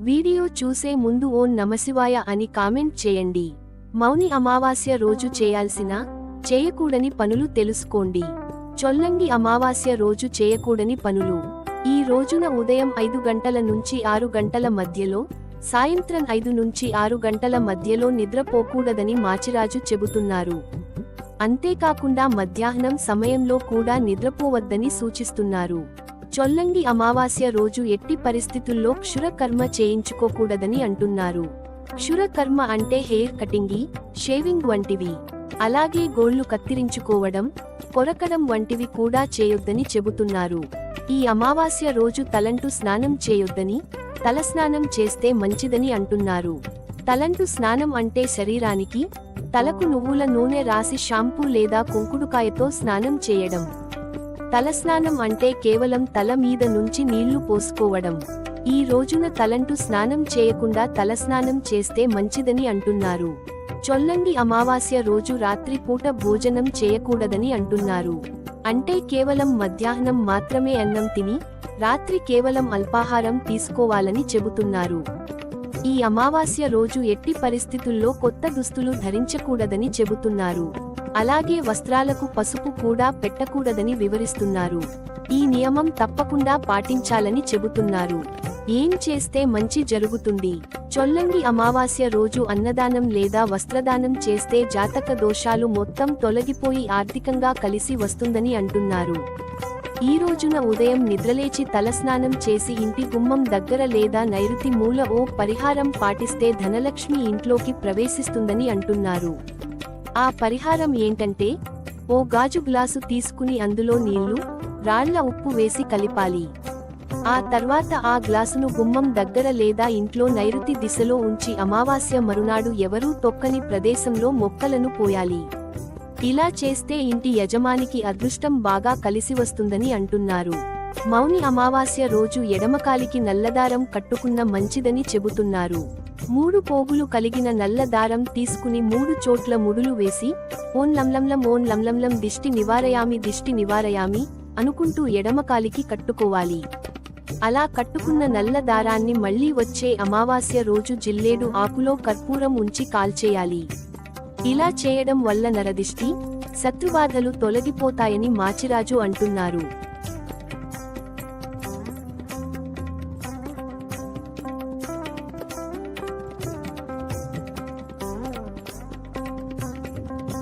Video చూసే ముందు ఓం నమశివాయ అని కామెంట్ చేయండి. మౌని అమావాస్య రోజు చేయాల్సిన చేయకూడని పనులు తెలుసుకోండి. చొల్లంగి అమావాస్య రోజు చేయకూడని పనులు. ఈ రోజున ఉదయం ఐదు గంటల నుంచి ఆరు గంటల మధ్యలో సాయంత్రం ఐదు నుంచి ఆరు గంటల మధ్యలో నిద్రపోకూడదని మాచిరాజు చెబుతున్నారు. అంతేకాకుండా మధ్యాహ్నం సమయంలో కూడా నిద్రపోవద్దని సూచిస్తున్నారు. చొల్లంగి అమావాస్య రోజు ఎట్టి పరిస్థితుల్లో క్షురకర్మ చేయించుకోకూడదని అంటున్నారు. క్షురకర్మ అంటే హెయిర్ కటింగి షేవింగ్ వంటివి. అలాగే గోళ్ళు కత్తిరించుకోవడం కొరకడం వంటివి కూడా చేయొద్దని చెబుతున్నారు. ఈ అమావాస్య రోజు తలంటు స్నానం చేయొద్దని తలస్నానం చేస్తే మంచిదని అంటున్నారు. తలంటు స్నానం అంటే శరీరానికి తలకు నువ్వుల నూనె రాసి షాంపూ లేదా కుంకుడుకాయతో స్నానం చేయడం. తలస్నానం అంటే కేవలం తల మీద నుంచి నీళ్ళు పోసుకోవడం. ఈ రోజున తలంటు స్నానం చేయకుండా తలస్నానం చేస్తే మంచిదని అంటున్నారు. చొల్లంగి అమావాస్య రోజు రాత్రి పూట భోజనం చేయకూడదని అంటున్నారు. అంటే కేవలం మధ్యాహ్నం మాత్రమే అన్నం తిని రాత్రి కేవలం అల్పాహారం తీసుకోవాలని చెబుతున్నారు. ఈ అమావాస్య రోజు ఎట్టి పరిస్థితుల్లో కొత్త దుస్తులు ధరించకూడదని చెబుతున్నారు. అలాగే వస్త్రాలకు పసుపు కూడా పెట్టకూడదని వివరిస్తున్నారు. ఈ నియమం తప్పకుండా పాటించాలని చెబుతున్నారు. ఏం చేస్తే మంచి జరుగుతుంది? చొల్లంగి అమావాస్య రోజు అన్నదానం లేదా వస్త్రదానం చేస్తే జాతక దోషాలు మొత్తం తొలగిపోయి ఆర్థికంగా కలిసి వస్తుందని అంటున్నారు. ఈ రోజున ఉదయం నిద్రలేచి తలస్నానం చేసి ఇంటి గుమ్మం దగ్గర లేదా నైరుతి మూల ఓ పరిహారం పాటిస్తే ధనలక్ష్మి ఇంట్లోకి ప్రవేశిస్తుందని అంటున్నారు. ఆ పరిహారం ఏంటంటే ఓ గాజు గ్లాసు తీసుకుని అందులో నీళ్ళు రాళ్ళ ఉప్పు వేసి కలిపాలి. ఆ తర్వాత ఆ గ్లాసును గుమ్మం దగ్గర లేదా ఇంట్లో నైరుతి దిశలో ఉంచి అమావాస్య మరునాడు ఎవరూ తొక్కని ప్రదేశంలో మొక్కలను పోయాలి. ఇలా చేస్తే ఇంటి యజమానికి అదృష్టం బాగా కలిసి వస్తుందని అంటున్నారు. మౌని అమావాస్య రోజు ఎడమకాలికి నల్లదారం కట్టుకున్న మంచిదని చెబుతున్నారు. మూడు పోగులు కలిగిన నల్ల దారం తీసుకుని మూడు చోట్ల ముడులు వేసి ఓన్ లంలంలం ఓన్ లంలంలం దిష్టి నివారయామి దిష్టి నివారయామి అనుకుంటూ ఎడమకాలికి కట్టుకోవాలి. అలా కట్టుకున్న నల్ల దారాన్ని మళ్ళీ వచ్చే అమావాస్య రోజు జిల్లేడు ఆకులో కర్పూరం ఉంచి కాల్చేయాలి. ఇలా చేయడం వల్ల నరదిష్టి శత్రుబాధలు తొలగిపోతాయని మాచిరాజు అంటున్నారు.